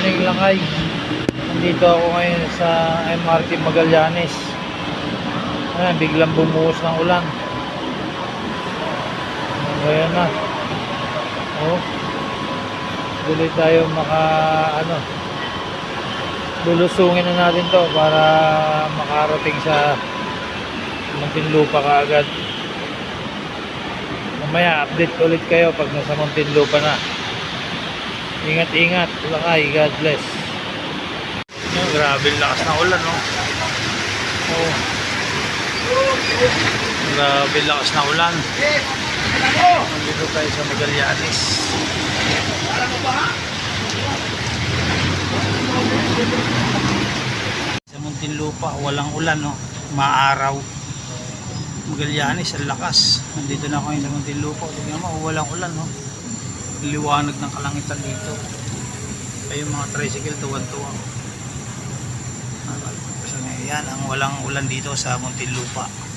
morning lakay. Nandito ako ngayon sa MRT Magallanes. Ayan, biglang bumuhos ng ulan. Ayan na. Oh. Tuloy tayo maka ano. Lulusungin na natin to para makarating sa Muntinlupa kaagad. Mamaya update ulit kayo pag nasa Muntinlupa na. Ingat-ingat. Lakay. God bless. Yung grabe lakas ng ulan, no? Oh. Grabe lakas ng ulan. Nandito tayo sa Magallanes. Sa Muntinlupa, walang ulan, no? Maaraw. Magallanes, ang lakas. Nandito na ako ngayon sa Muntinlupa. Tingnan mo, walang ulan, no? Liwanag ng kalangitan dito. Ay yung mga tricycle tuwan-tuwa. Yan ang walang ulan dito sa Muntinlupa